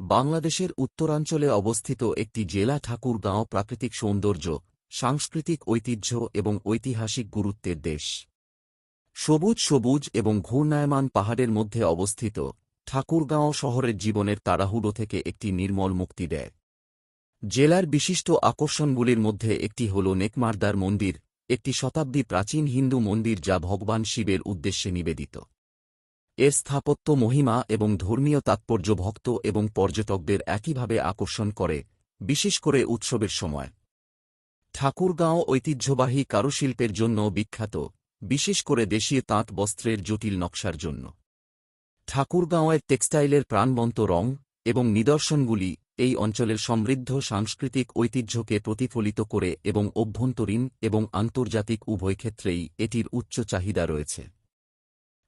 বাংলাদেশের উত্তরাঞ্চলে অবস্থিত একটি জেলা ঠাকুরগাঁও প্রাকৃতিক সৌন্দর্য, সাংস্কৃতিক ঐতিহ্য এবং ঐতিহাসিক গুরুত্বের দেশ। সবুজ সবুজ এবং ঘূর্ণায়মান পাহাড়ের মধ্যে অবস্থিত ঠাকুরগাঁও শহরের জীবনের তাড়াহুড়ো থেকে একটি নির্মল মুক্তি দেয়। জেলার বিশিষ্ট আকর্ষণগুলির মধ্যে একটি হল নেকমারদার মন্দির, একটি শতাব্দী প্রাচীন হিন্দু মন্দির যা ভগবান শিবের উদ্দেশ্যে নিবেদিত। এর স্থাপত্য মহিমা এবং ধর্মীয় তাৎপর্য ভক্ত এবং পর্যটকদের একইভাবে আকর্ষণ করে, বিশেষ করে উৎসবের সময়। ঠাকুরগাঁও ঐতিহ্যবাহী কারুশিল্পের জন্য বিখ্যাত, বিশেষ করে দেশীয় তাঁত বস্ত্রের জটিল নকশার জন্য। ঠাকুরগাঁওয়ের টেক্সটাইলের প্রাণবন্ত রং এবং নিদর্শনগুলি এই অঞ্চলের সমৃদ্ধ সাংস্কৃতিক ঐতিহ্যকে প্রতিফলিত করে এবং অভ্যন্তরীণ এবং আন্তর্জাতিক উভয় ক্ষেত্রেই এটির উচ্চ চাহিদা রয়েছে।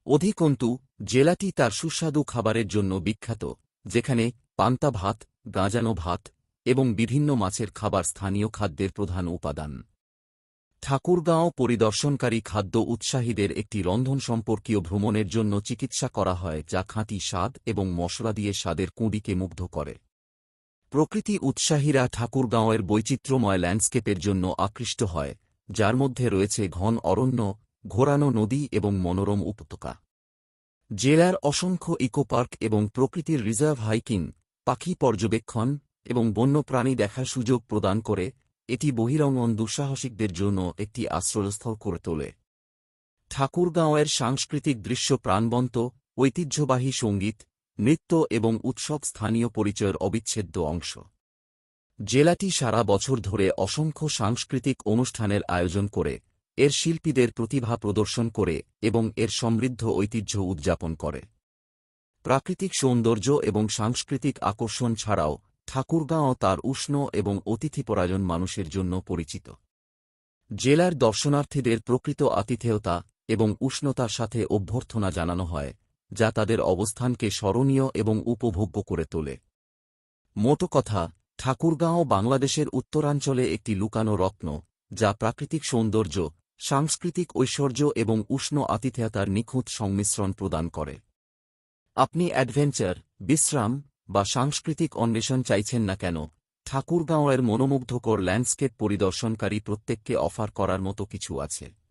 অধিকন্তু, জেলাটি তার সুস্বাদু খাবারের জন্য বিখ্যাত, যেখানে পান্তা ভাত, গাঁজানো ভাত এবং বিভিন্ন মাছের খাবার স্থানীয় খাদ্যের প্রধান উপাদান। ঠাকুরগাঁও পরিদর্শনকারী খাদ্য উৎসাহীদের একটি রন্ধন সম্পর্কীয় ভ্রমণের জন্য চিকিৎসা করা হয়, যা খাঁটি স্বাদ এবং মশলা দিয়ে স্বাদের কুঁড়িকে মুগ্ধ করে। প্রকৃতি উৎসাহীরা ঠাকুরগাঁওয়ের বৈচিত্র্যময় ল্যান্ডস্কেপের জন্য আকৃষ্ট হয়, যার মধ্যে রয়েছে ঘন অরণ্য ঘোরানো নদী এবং মনোরম উপত্যকা। জেলার অসংখ্য ইকোপার্ক এবং প্রকৃতির রিজার্ভ হাইকিং, পাখি পর্যবেক্ষণ এবং বন্যপ্রাণী দেখার সুযোগ প্রদান করে, এটি বহিরঙ্গন দুঃসাহসিকদের জন্য একটি আশ্রয়স্থল করে তোলে। ঠাকুরগাঁওয়ের সাংস্কৃতিক দৃশ্য প্রাণবন্ত, ঐতিহ্যবাহী সংগীত, নৃত্য এবং উৎসব স্থানীয় পরিচয়ের অবিচ্ছেদ্য অংশ। জেলাটি সারা বছর ধরে অসংখ্য সাংস্কৃতিক অনুষ্ঠানের আয়োজন করে এর শিল্পীদের প্রতিভা প্রদর্শন করে এবং এর সমৃদ্ধ ঐতিহ্য উদযাপন করে। প্রাকৃতিক সৌন্দর্য এবং সাংস্কৃতিক আকর্ষণ ছাড়াও ঠাকুরগাঁও তার উষ্ণ এবং অতিথিপরায়ণ মানুষের জন্য পরিচিত। জেলার দর্শনার্থীদের প্রকৃত আতিথেয়তা এবং উষ্ণতার সাথে অভ্যর্থনা জানানো হয়, যা তাদের অবস্থানকে স্মরণীয় এবং উপভোগ্য করে তোলে। মোটো কথা, ঠাকুরগাঁও বাংলাদেশের উত্তরাঞ্চলে একটি লুকানো রত্ন, যা প্রাকৃতিক সৌন্দর্য সাংস্কৃতিক ঐশ্বর্য এবং উষ্ণ আতিথেয়তার নিখুঁত সংমিশ্রণ প্রদান করে। আপনি অ্যাডভেঞ্চার, বিশ্রাম বা সাংস্কৃতিক অন্বেষণ চাইছেন না কেন? ঠাকুরগাঁওয়ের মনোমুগ্ধকর ল্যান্ডস্কেপ পরিদর্শনকারী প্রত্যেককে অফার করার মতো কিছু আছে।